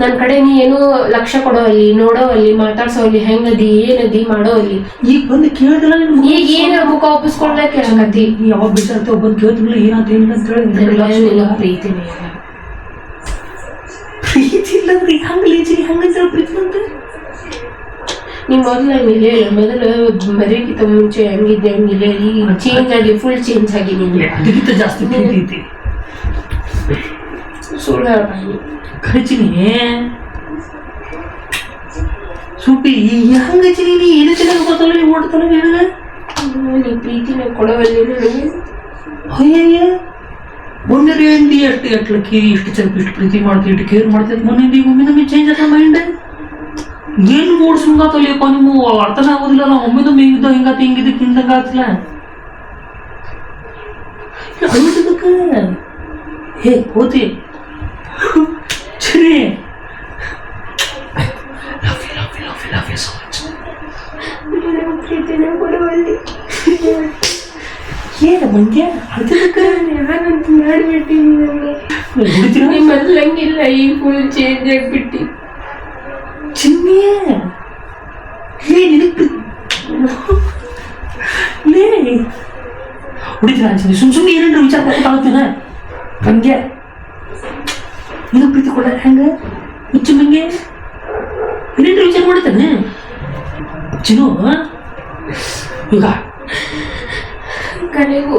ನನ್ ಕಡೆ ನೀ ಏನು ಲಕ್ಷ್ಯ ಕೊಡೋವಲ್ಲಿ ನೋಡೋವಲ್ಲಿ ಮಾತಾಡ್ಸೋವಲ್ಲಿ ಹೆಂಗದಿ ಏನದಿ ಮಾಡೋವಲ್ಲಿ ಈಗ ಬಂದು ಮುಖ ಈಗ ಏನ ಮುಖ ಒಪ್ಪಿಸ್ಕೊಂಡ್ಲ ಕೇಳಕತ್ತಿ. ನೀ ಯಾವಾಗ ಬಿಸಾಡ್ತಿ ಒಬ್ಬನ್ ಕೇಳ್ತಿರ್ಲಿಲ್ಲ ಏನಾತ ಏನಿಲ್ಲ ಅಂತ ಹೇಳಿ ಇಲ್ಲ. ಪ್ರೀತಿ ಇಲ್ಲ ಅಂದ್ರೆ ಹಂಗ ಲೀಚಿ ಹಂಗಂತ ಪ್ರೀತಿ ಅಂತ ನೀ ಮೊದಲು ಹಂಗಿಲ್ಲ ಹೇಳ ಮೊದಲು ಮದುವೆಗಿಂತ ಮುಂಚೆ ಹಂಗಿದ್ದೆ ಹಂಗಿಲ್ಲ ಈಗ ಚೇಂಜ್ ಆಗಿ ಫುಲ್ ಚೇಂಜ್ ಆಗಿ ಅದಕ್ಕಿಂತ ಜಾಸ್ತಿ ಪ್ರೀತಿ ಐತಿ. ಸುಳ್ಳು ಹೇಳ್ಬಾರ್ದು ಖರ್ಚಿನಿ ಸೂಪಿ ಹಂಗ ಚಿನಿ ನೀ ಏನು ಚೆನ್ನಾಗಿ ಗೊತ್ತಲ್ಲ ನೀ ಓಡ್ತಾನೆ ಹೇಳ ನೀ ಪ್ರೀತಿನ ಕೊಡೋವಲ್ಲಿ ನನಗೆ ಅಯ್ಯಯ್ಯ ಮೊನ್ನೆ ಎಂದಿ ಎಷ್ಟು ಎಟ್ಲಕ್ಕಿ ಇಷ್ಟು ಸ್ವಲ್ಪ ಇಷ್ಟು ಪ್ರೀತಿ ಮಾಡ್ತಿ ಇಷ್ಟು ಕೇರ್ ಮಾಡ್ತಿ ಮೊನ್ನೆ ಈಗ ಒಮ್ಮೆ ನಮಗೆ ಚೇಂಜ್ ಆಗ ಮೈಂಡ್ ಏನು ಮೂಡ್ ಸುಂಗಾತಲ್ಲಪ್ಪ ನೀವು ಅರ್ಥನೇ ಆಗೋದಿಲ್ಲ ನಾವು ಒಮ್ಮೆ ನಮ್ಗೆ ಹಿಂಗಿದ್ದ ಹಿಂಗಾತ ಹಿಂಗಿದ್ದಕ್ಕೆ ಹಿಂದಂಗ ಆಗ್ತಿಲ್ಲ ಅಳಿದಕ್ಕ ಹೇ ಕೋತಿ ಸರಿ love you love you love you love you so much ನನಗೆ ಪ್ರೀತಿನ ಕೊಡುವಲ್ಲಿ ಏನು ಮಂಗ್ಯ ಅಳ್ತಿದ್ದಕ್ಕ ನಾನಂತ ಮಾಡಿಬಿಟ್ಟಿನಿ ನನಗೆ ಹುಡುಗಿರ ನೀ ಮೊದ್ಲು ಹಂಗಿಲ್ಲ ಈಗ ಫುಲ್ ಚೇಂಜ್ ಆಗಿಬಿಟ್ಟಿ ಚಿನ್ನಿಯ ಲೇ ನಿನಗೆ ಲೇ ಹೊಡಿತೀರ ಅನ್ಸಿದ್ದೆ ಸುಮ್ ಸುಮ್ಮನೆ ಏನೇನು ವಿಚಾರ ಮಾಡ್ಕೊತಾಳ್ತೀನ ಹಂಗೆ ನೀನು ಪ್ರೀತಿ ಕೊಡ ಹೆಂಗ? ಹುಚ್ಚು ಮಂಗೆ ಏನೇನು ವಿಚಾರ ಮಾಡ್ತಾನೆ ಚಿನ್ನು ಈಗ ಕಡೆಗೂ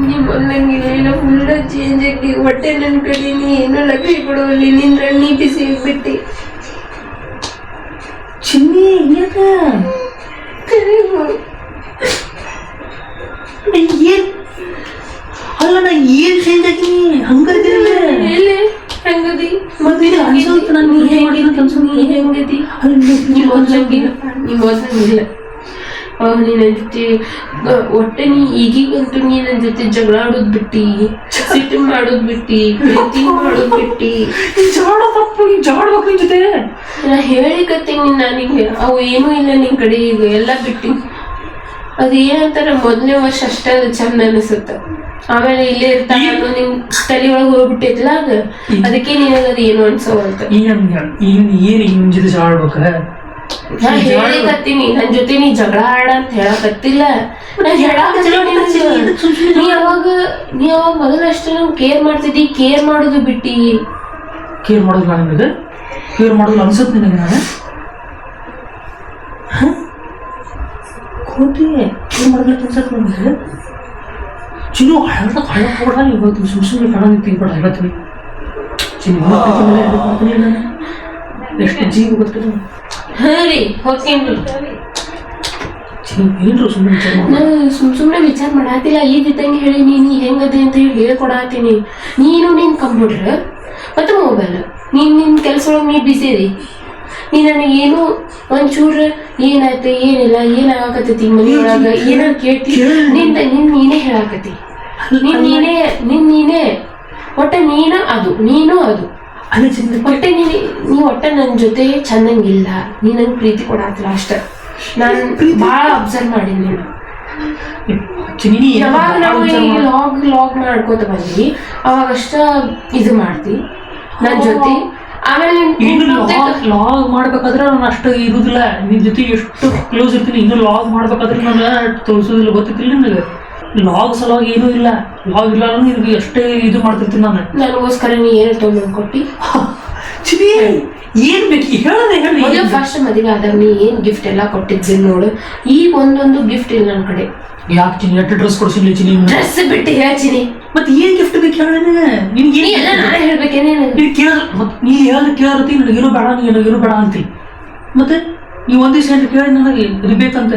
ನೀ ಮೊದ್ಲಂಗಿಲ್ಲ ಹುಲ್ಲ ಚೇಂಜ್ ಆಗಿ ಹೊಟ್ಟೆ ನನ್ನ ಕಡೆ ನೀ ಏನೋ ಲಕ್ಷ ಕೊಡುವಲ್ಲಿ ನಿಂದ್ರ ನೀ ಬಿಸಿ ಬಿಟ್ಟಿ ಚಿನ್ನಿ ಯಾಕ ಇದು ನಾನು ನೀ ಮಾಡಿದ್ರು ಅಂತ ಅನ್ಸೋದು ನೀ ಹೆಂಗದಿ ಅಲ್ಲ ನೀ ಮೊದ್ಲಂಗಿಲ್ಲ ನೀ ಮೊದ್ಲಂಗಿಲ್ಲ ಅವಾಗ ನೀ ನನ್ ಜೊತೆ ಒಟ್ಟೆ ನೀ ಈಗೀಗಂತೂ ನೀ ನನ್ ಜೊತೆ ಜಗಳ ಆಡೋದ್ ಬಿಟ್ಟಿ ಸಿಟ್ಟು ಮಾಡೋದ್ ಬಿಟ್ಟಿ ಪ್ರೀತಿ ಮಾಡೋದ್ ಬಿಟ್ಟಿ. ಜಗಳ ತಪ್ಪು ಈ ಜಗಾಡ್ಬೇಕು ನಿನ್ ಜೊತೆ. ನಾ ಹೇಳಿಕತ್ತೀನಿ ನನಗೆ ಅವು ಏನೂ ಇಲ್ಲ ನಿನ್ ಕಡೆ ಈಗ ಎಲ್ಲ ಬಿಟ್ಟಿ. ಅದು ಏನಂತಾರ ಮೊದಲನೇ ವರ್ಷ ಅಷ್ಟೇ ಅದು ಚಂದ ಅನಿಸುತ್ತ. ಆಮೇಲೆ ಇಲ್ಲಿ ಇರ್ತಾನ ನಿನ್ ತಲೆ ಒಳಗೆ ಹೋಗ್ಬಿಟ್ಟಿದ್ಲ ಅದ? ಅದಕ್ಕೆ ನಿನಗೆ ಅದ ಏನು ಈಗ ನನ್ನ ಏನ್ ಏನ್ ನಿನ್ ಜೊತೆ ಜಗಳ ಆಡ್ಬೇಕ ನಾ ಹೇಳಿಕತ್ತೀನಿ ನನ್ ಜೊತೆ ನೀ ಜಗಳ ಆಡ ಅಂತ ಹೇಳಕತ್ತಿಲ್ಲ. ನಾ ಹೇಳಾಕ. ನೀ ಅವಾಗ ನೀ ಅವಾಗ ಮೊದಲ ಅಷ್ಟೇ ನಮ್ ಕೇರ್ ಮಾಡ್ತಿದ್ದಿ ಕೇರ್ ಮಾಡೋದು ಬಿಟ್ಟಿ. ಕೇರ್ ಮಾಡೋದಿಲ್ಲ ನಿನಗೆ ಕೇರ್ ಮಾಡೋದು ಅನ್ಸುತ್ತೆ ನಿನಗೆ ನಾನು? ಕೋತಿ ಕೇರ್ ಮಾಡೋದು ಅನ್ಸತ್ ನಿನಗೆ ಚಿನ್ನು ಹಳ್ಳ ಹಳ್ಳ ಹೋಗ್ಬೇಡ ಇವತ್ತು ಸುಮ್ ಸುಮ್ಮನೆ ಕಣ ತೆಗಿಬೇಡ ಹೇಳ್ತೀನಿ ಚಿನ್ನು ನಾನು ಎಷ್ಟು ಜೀವ ಗೊತ್ತಿಲ್ಲ ಹಾ ರೀ ಹೋಗ್ತೀನಿ ಏನ್ರು ಸುಮ್ಮನೆ ವಿಚಾರ. ನಾನು ಸುಮ್ ಸುಮ್ನೆ ವಿಚಾರ ಮಾಡಾತಿಲ್ಲ ಈದಿದ್ದಂಗೆ ಹೇಳಿ ನೀ ಹೆಂಗದೆ ಅಂತ ಹೇಳಿ ಹೇಳ್ಕೊಡಾತೀನಿ ನೀನು ನಿನ್ ಕಂಪ್ಯೂಟರ್ ಮತ್ತು ಮೊಬೈಲ್ ನೀನು ನಿನ್ ಕೆಲ್ಸ ಒಳಗೆ ನೀ ಬಿಸಿ ನೀ ನನಗೇನು ಒಂಚೂರು ಏನಾಯ್ತು ಏನಿಲ್ಲ ಏನಾಗಕತ್ತೈತಿ ಮನಿ ಒಳಗ ಏನಾರ ಕೇಳ್ತಿ? ನಿಂದ ನಿನ್ ನೀನೇ ಹೇಳಾಕತಿ ನಿನ್ ನೀನೇ ನಿನ್ ನೀನೇ. ಒಟ್ಟ ನೀನ ಅದು ನೀನು ಅದು. ಒಟ್ಟೆ ನೀ ನೀ ಒಟ್ಟ ನನ್ ಜೊತೆ ಚಂದಂಗಿಲ್ಲ. ನೀ ನಂಗೆ ಪ್ರೀತಿ ಕೊಡಾತಿಲ್ಲ ಅಷ್ಟ. ನಾನು ಬಾಳ ಅಬ್ಸರ್ವ್ ಮಾಡೀನಿ ನೀನು. ಏನೋ ಯಾವಾಗ ನಾವು ಭಾಳ ಲಾಗ್ ಲಾಗ್ ಮಾಡ್ಕೋತ ಬಂದ್ವಿ ಅವಾಗ ಅಷ್ಟ ಇದು ಮಾಡ್ತಿ. ನನ್ ಜೊತೆ ಆಮೇಲೆ ನಿನ್- ಇನ್ನು ಲಾಗ್ ಲಾಗ್ ಮಾಡ್ಬೇಕಾದ್ರೆ ನಾನು ಅಷ್ಟು ಇರುದಿಲ್ಲ. ನಿನ್ ಜೊತೆ ಎಷ್ಟು ಕ್ಲೋಸ್ ಇರ್ತೀನಿ ಇನ್ನು ಲಾಗ್ ಮಾಡ್ಬೇಕಾದ್ರೆ ನಾನು ತೋರಿಸೋದಿಲ್ಲ ಗೊತ್ತಿತ್ತಿಲ್ಲ ನನಗೆ. ಲಾಗ್ ಸಲುವಾಗಿ ಏನೂ ಇಲ್ಲ. ಲಾಗ್ ಇಲ್ಲ ಅಂದ್ರೆ ನಿನಗೆ ಎಷ್ಟೇ ಇದು ಮಾಡ್ತಿರ್ತೀನಿ ನಾನು. ನನಗೋಸ್ಕರ ನೀ ಏನು ತೊಗೊಂಡು ಕೊಟ್ಟಿ? ಚಿನಿ ಏನ್ ಬೇಕು? ಹೇಳದೆ ಹೇಳಿ ಮೊದಲು ಫಸ್ಟ್ ಮದುವೆ ಆದಾಗ ನೀ ಏನ್ ಗಿಫ್ಟ್ ಎಲ್ಲ ಕೊಟ್ಟಿದ್ದೀನಿ ನೋಡು. ಈಗ ಒಂದೊಂದು ಗಿಫ್ಟ್ ಇಲ್ಲ ನನ್ ಕಡೆ. ಯಾಕೆ ಚಿನಿ ಎಟ್ಟು ಡ್ರೆಸ್ ಕೊಡ್ಸಿಲ್ಲ ಚಿನ್ನಿ ಡ್ರೆಸ್ ಬಿಟ್ಟು ಹೇಳ್ತೀನಿ ಮತ್ತೆ ಏನ್ ಗಿಫ್ಟ್ ಬೇಕು ಹೇಳ ನಿನಗೆ ಎಲ್ಲ ನಾನೇ ಹೇಳ್ಬೇಕೇನೇ ನೀನು ಕೇಳ ಮತ್ತೆ ನೀ ಹೇಳಿ ಕೇಳತಿ ನನಗೇನು ಬೇಡ ನನಗೇನು ಬೇಡ ಅಂತೀನಿ. ಮತ್ತೆ? ನೀವು ಒಂದೇ ಏನು ಕೇಳಿ ನನಗೆ ಇದು ಬೇಕಂತ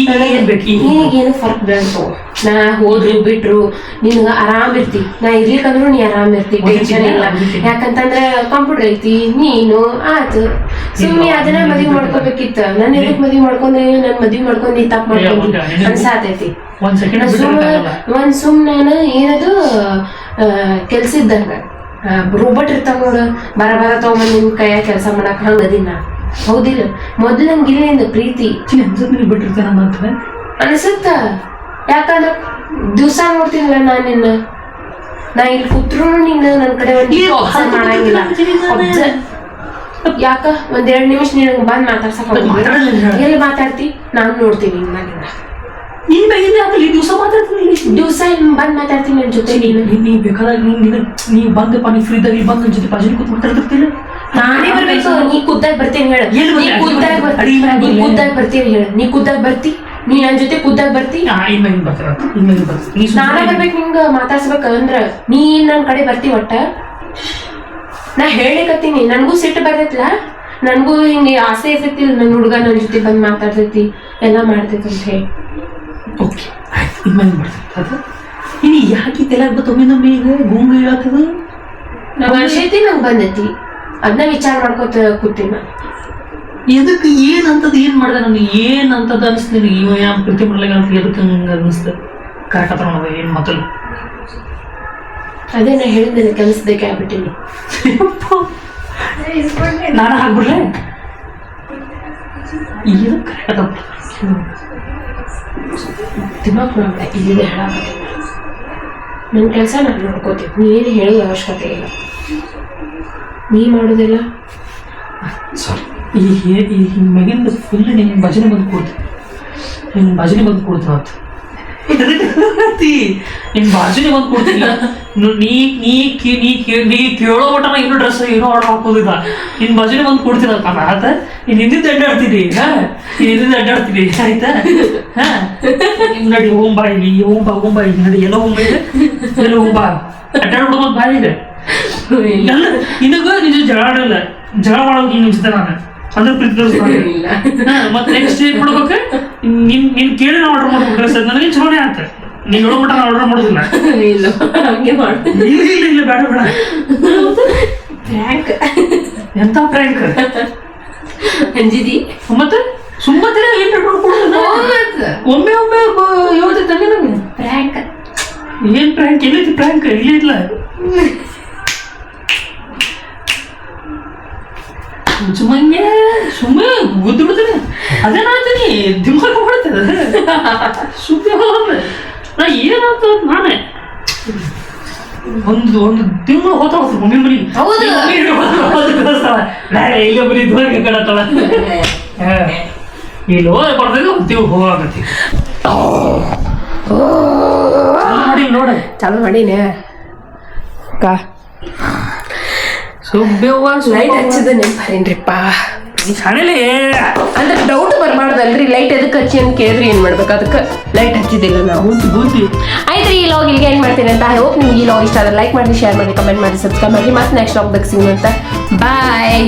ಈಗ ಏನ್ ಬೇಕು ಈಗ ನಿನಗೇನು ಫರ್ಕ್ ಬೀಳ್ತು ನಾ ಹೋದ್ರು ಬಿಟ್ರು ನಿನ್ಗ ಆರಾಮ್ ಇರ್ತಿ. ನಾ ಇರ್ಲಿಕ್ಕಂದ್ರು ನೀ ಆರಾಮ್ ಇರ್ತಿ ಟೆನ್ಷನ್ ಇಲ್ಲ. ಯಾಕಂತಂದ್ರ ಕಂಪ್ಯೂಟರ್ ಐತಿ ನೀನು ಆತು. ಸುಮ್ಮನೆ ಅದನ್ನ ಮದ್ವಿ ಮಾಡ್ಕೋಬೇಕಿತ್ತ? ನನ್ನ ಎದಕ್ ಮದ್ವಿ ಮಾಡ್ಕೊಂಡೆ? ನನ್ ಮದ್ವಿ ಮಾಡ್ಕೊಂಡಿ ತಪ್ಪ ಮಾಡ್ಕೊಂಡಿ ಅನ್ಸಾತೈತಿ. ಒಂದ್ ಸೆಕೆಂಡ್ ಸುಮ್ಮ ಒಂದ್ ಸುಮ್ ನಾನು ಏನದು ಕೆಲ್ಸ ಇದ್ದಂಗ ರೋಬೋಟ್ ಇರ್ತಾವ ನೋಡು. ಬರ ಬರ ತಗೊಂಬಂದ್ ನಿಮ್ ಕೈಯಾಗ ಕೆಲಸ ಮಾಡಕ್ ಹಂಗ ಅದಿನ ಹೌದಿಲ್ಲ. ಮೊದಲು ನಂಗೆ ಇಲ್ಲಿಂದ ಪ್ರೀತಿ. ಅನ್ಸುತ್ತೆ ಅನ್ಸತ್ ಮಾತ್ರ ಅನ್ಸುತ್ತ? ಯಾಕಂದ್ರ ದಿವ್ಸ ನೋಡ್ತೀನಲ್ಲ ನಾನ್ ನಿನ್ನ. ನಾ ಇಲ್ಲಿ ಕೂತ್ರು ನಿನ್ನ ನನ್ನ ಕಡೆ ಒಂದು ಮಾಡಂಗಿಲ್ಲ. ಯಾಕ? ಒಂದ್ ಎರಡ್ ನಿಮಿಷ ನೀನು ಬಂದ್ ಮಾತಾಡ್ಸಕ್. ಎಲ್ಲಿ ಮಾತಾಡ್ತಿ? ನಾನು ನೋಡ್ತೀನಿ ನಿನ್ನ ದಿವಸ ಮಾತಾಡ್ತೀನಿ ದಿವ್ಸ ಬಂದ್ ಮಾತಾಡ್ತೀನಿ ನನ್ನ ಜೊತೆ ನೀನು. ನೀ ಬೇಕಾದಾಗ ನೀನು ನೀನು ನೀ ಬಂದಪ್ಪ ನೀ ಫ್ರೀ ಇದ್ದಾಗ ಇಲ್ಲಿ ಬಂದು ನನ್ನ ಜೊತೆ ಬಾಜು ಕೂತ್ ಮಾತಾಡ್ತಿರ್ತಿಲ್ಲ ನಾನೇ ಬರ್ಬೇಕು. ನೀ ಕುದ್ದಾಗ ಬರ್ತೀನಿ ಹೇಳ. ನೀ ಕುದ್ದಾಗ ಬರ್ತಿ ನೀ ಕುದ್ದಾಗ ಬರ್ತೀನಿ ಹೇಳ. ನೀ ಕುದ್ದಾಗ ಬರ್ತಿ? ನೀ ನನ್ ಜೊತೆ ಕುದ್ದಾಗ ಬರ್ತಿ? ನಾನೇ ಬರ್ಬೇಕು ನಿಂಗ ಮಾತಾಡ್ಸ್ಬೇಕ ಅಂದ್ರ. ನೀ ನನ್ ಕಡೆ ಬರ್ತಿ ಒಟ್ಟ? ನಾ ಹೇಳಿಕತ್ತೀನಿ. ನನ್ಗೂ ಸಿಟ್ಟು ಬರ್ತೈತ್ಲ? ನನ್ಗೂ ಹಿಂಗೆ ಆಸೆ ಇರ್ತೈತಿ. ನನ್ನ ಹುಡುಗ ನನ್ನ ಜೊತೆ ಬಂದ್ ಮಾತಾಡ್ತೈತಿ. ಎಲ್ಲ ಮಾಡ್ತೈತಿ ಅಂತ ಹೇಳಿ. ಓಕೆ. ಅದು? ಯಾಕೆ ತೆಲಾಗ ಬತ್ತೊಮ್ಮೆ ನಮ್ಮೆ ಈಗ ಭೂಮಿ ಹೇಳತ್ತದು ಅನ್ಸೈತಿ ನಂಗೆ ಬಂದೈತಿ. ಅದನ್ನ ವಿಚಾರ ಮಾಡ್ಕೋತ ಕೂತೀನಿ ನಾ ಎದಕ್ಕೆ ಏನ್ ಅಂತದ್ ಏನ್ ಮಾಡ್ದೆ ನಾನು? ಏನ್ ಅಂತದ್ ಅನ್ಸ್ತು ನಿನಗೆ? ಇವ ಯಾವ ಪ್ರೀತಿ ಮಾಡ್ಲಿಕ್ಕೆ ಅಂತ ಎದಕ್ಕೆ ಹಂಗ ಅನಿಸ್ತು? ಕರೆಕ್ಟ್ ಹತ್ರ ನೋಡ ಏನ್ ಮೊದಲು ಅದೇ ನಾ ಹೇಳಿದ್ದೆ ಕೆಲಸದಕ್ಕೆ ಆಗ್ಬಿಟ್ಟಿನಿ. ನಾನು ಹಾಕ್ಬಿಡ್ಲೆ ಇದು ಕರೆಕ್ಟ್ ಅದ ದಿಮಾಕ್ ಮಾಡ್ದೆ ಇಲ್ಲಿದೆ ಹೇಳಾಕತ್ತೀನಿ ನನ್ನ ಕೆಲಸ ನಾನು ನೋಡ್ಕೋತೀನಿ. ನೀನು ಹೇಳೋದು ಅವಶ್ಯಕತೆ ಇಲ್ಲ. ನೀ ಮಾಡೋದಿಲ್ಲ? ಸಾರಿ ಈ ಹೇ- ಈ ಮೆಗಿಂದ ಫುಲ್ ನಿಮ್ಮ ಭಜನೆ ಬಂದು ಕೂಡ್ತು. ನಿನ್ನ ಭಜನೆ ಬಂದು ಕೂಡ್ತು ಅವತ್ತು. ನಿಮ್ ಭಾಜನೆ ಬಂದು ಕೊಡ್ತಿಲ್ಲ ನೀ ನೀ ಕೇ- ನೀ ಕೇ- ನೀ ಕೇಳೋ ಮಟ್ಟ ನಾ ಇನ್ನೂ ಡ್ರೆಸ್ ಏನೋ ಆರ್ಡರ್ ಹಾಕೋದಿಲ್ಲ. ನಿನ್ ಭಜನೆ ಬಂದು ಕೂಡ್ತಿಲ್ಲ ಅಂತ ಆತ? ನೀನ್ ಹಿಂದಿಂದ ಅಡ್ಡಾಡ್ತೀನಿ ಹಾ? ನೀನ್ ಹಿಂದಿಂದ ಅಡ್ಡಾಡ್ತೀನಿ ಆಯ್ತಾ? ಹಾ? ಹಿಂಗ್ ನಡಿ ಹೋಮ್ ಬಾ ಇಲ್ಲಿ ಹೋಮ್ ಬಾ ಹೋಮ್ ಬಾ ಇಲ್ಲಿ ನಡಿ ಎಲ್ಲ ಹೋಮ್ ಬಾ ಇಲ್ಲಿ ಎಲ್ಲೋ ಹೋಮ್ ಬಾ ಅಡ್ಡಾಡ್ಬಿಡು ಮತ್ತೆ ನಿನಗ ನಿಜ ಜಳ ಆಡಲ್ಲ. ಜಳ ಮಾಡೋಕೆ ಅನ್ಸುತ್ತೆ ನಾನು. ಅಂದ್ರೆ ಪ್ರೀತಿ ಮತ್ತೆ ನೆಕ್ಸ್ಟ್ ಏನ್ ಮಾಡ್ಬೇಕು ನಿನ್ ನಿನ್ ಕೇಳಿ ನಾ ಆರ್ಡರ್ ಮಾಡ್ಬೇಕು ಸರ್. ನನಗೆ ಚಲೋನೆ ಆತ ನೀನ್ ನೋಡ್ಬಿಟ್ಟ ನಾ ಆರ್ಡರ್ ಮಾಡೋದಿಲ್ಲ ಇಲ್ಲ ಹಂಗೆ ಮಾಡು. ಇಲ್ಲ ಇಲ್ಲ ಇಲ್ಲ ಬೇಡ ಬೇಡ. ಪ್ರ್ಯಾಂಕ್ ಎಂತ ಪ್ರ್ಯಾಂಕ್ ಅಂಜಿದಿ. ಮತ್ತೆ? ಸುಮ್ಮನೆ ಏನ್ ಒಮ್ಮೆ ಒಮ್ಮೆ ಯೋಚನೆ ಪ್ರ್ಯಾಂಕ್ ಏನ್ ಪ್ರ್ಯಾಂಕ್ ಎಲ್ಲೈತಿ ಪ್ರ್ಯಾಂಕ್ ಇಲ್ಲೇ ಇಲ್ಲ ಸುಮ್ಮನೆ ಸುಮ್ಮನೆ ಗುದ್ದು ಬಿಡ್ತೀನಿ ಅದೇ ನಾಳ್ತೀನಿ ದಿಮಾಗ ಮಾಡ್ತದೆ ಸುಮ್ಮನೆ ನಾ ಏನಾಗ್ತ ನಾನೇ ಒಂದು ಒಂದು ತಿಂಗಳು ಹೋತಾವ ಮಮ್ಮಿ. ನಾಳೆ ಈಗ ಬರೀ ಧ್ವನಿ ಕಡತಳ ಇಲ್ಲಿ ಹೋದ್ರೆ ಬರ್ತದೆ ಒಂದು ತಿಂಗಳು ಹೋಗಾಕತ್ತಿ ನೋಡಿ ನೋಡ ಚಾಲು ಮಾಡೀನಿ ಅಕ್ಕ ಸುಬ್ಬೇವ್ವ ಲೈಟ್ ಹಚ್ಚಿದ ನೆನ್ಪಾರೇನ್ರಿಪ್ಪ? ಶಾಣೆಲೆ ಅಂದ್ರೆ ಡೌಟ್ ಬರಬಾರ್ದಲ್ರಿ ಲೈಟ್ ಎದಕ್ಕೆ ಹಚ್ಚಿ ಅಂತ ಕೇಳಿದ್ರಿ ಏನು ಮಾಡ್ಬೇಕು ಅದಕ್ಕೆ? ಲೈಟ್ ಹಚ್ಚಿದ್ದಿಲ್ಲ ನಾವು ಬುದ್ಧಿ ಬುದ್ಧಿ ಆಯ್ತು ಈ ಲಾಗ್ ಇಲ್ಲಿಗೆ ಏನು ಮಾಡ್ತೀನಿ ಅಂತ. ಐ ಹೋಪ್ ನಿಮ್ಗೆ ಈ ಲಾಗ್ ಇಷ್ಟ ಆದ್ರೆ ಲೈಕ್ ಮಾಡಿ ಶೇರ್ ಮಾಡಿ ಕಮೆಂಟ್ ಮಾಡಿ ಸಬ್ಸ್ಕ್ರೈಬ್ ಮಾಡಿ. ಮತ್ತೆ ನೆಕ್ಸ್ಟ್ ಲಾಗ್ದಾಗ ಸಿಗೋಣ ಅಂತ. ಬಾಯ್